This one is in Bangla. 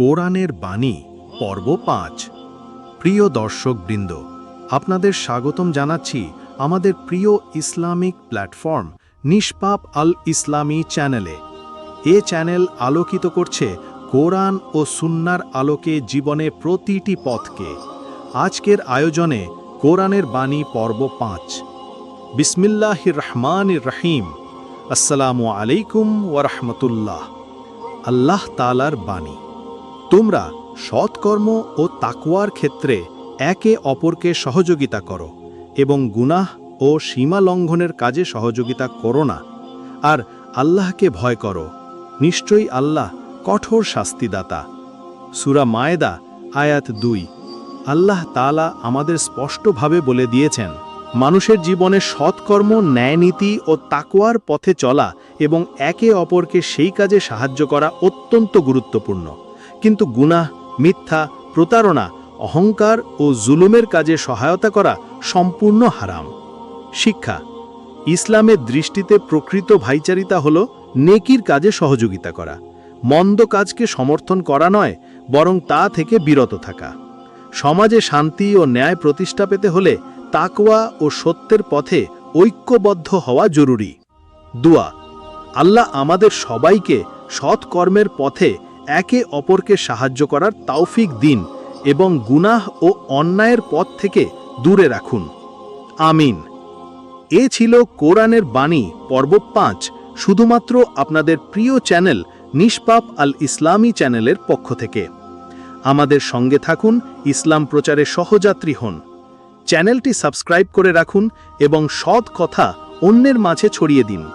কোরআনের বাণী, পর্ব পাঁচ। প্রিয় দর্শকবৃন্দ, আপনাদের স্বাগতম জানাচ্ছি আমাদের প্রিয় ইসলামিক প্ল্যাটফর্ম নিষ্পাপ আল ইসলামী চ্যানেলে। এ চ্যানেল আলোকিত করছে কোরআন ও সুন্নার আলোকে জীবনে প্রতিটি পথকে। আজকের আয়োজনে কোরআনের বাণী পর্ব পাঁচ। বিসমিল্লাহির রহমান রহিম। আসসালামু আলাইকুম ওরহমতুল্লাহ আল্লাহ তালার বাণী। তোমরা সৎকর্ম ও তাকুয়ার ক্ষেত্রে একে অপরকে সহযোগিতা করো এবং গুনাহ ও সীমা লঙ্ঘনের কাজে সহযোগিতা করো না। আর আল্লাহকে ভয় করো। নিশ্চয়ই আল্লাহ কঠোর শাস্তিদাতা। সুরা মায়েদা, আয়াত দুই। আল্লাহ তালা আমাদের স্পষ্টভাবে বলে দিয়েছেন, মানুষের জীবনে সৎকর্ম, ন্যায়নীতি ও তাকুয়ার পথে চলা এবং একে অপরকে সেই কাজে সাহায্য করা অত্যন্ত গুরুত্বপূর্ণ। কিন্তু গুনাহ, মিথ্যা, প্রতারণা, অহংকার ও জুলুমের কাজে সহায়তা করা সম্পূর্ণ হারাম। শিক্ষা, ইসলামের দৃষ্টিতে প্রকৃত ভাইচারিতা হল নেকির কাজে সহযোগিতা করা, মন্দ কাজকে সমর্থন করা নয়, বরং তা থেকে বিরত থাকা। সমাজে শান্তি ও ন্যায় প্রতিষ্ঠা পেতে হলে তাকওয়া ও সত্যের পথে ঐক্যবদ্ধ হওয়া জরুরি। দুয়া, আল্লাহ আমাদের সবাইকে সৎকর্মের পথে একে অপরকে সাহায্য করার তাওফিক দিন এবং গুনাহ ও অন্যায়ের পথ থেকে দূরে রাখুন। আমিন। এ ছিল কোরআনের বাণী, পর্ব পাঁচ, শুধুমাত্র আপনাদের প্রিয় চ্যানেল নিষ্পাপ আল ইসলামী চ্যানেলের পক্ষ থেকে। আমাদের সঙ্গে থাকুন, ইসলাম প্রচারে সহযাত্রী হন। চ্যানেলটি সাবস্ক্রাইব করে রাখুন এবং সৎ কথা অন্যের মাঝে ছড়িয়ে দিন।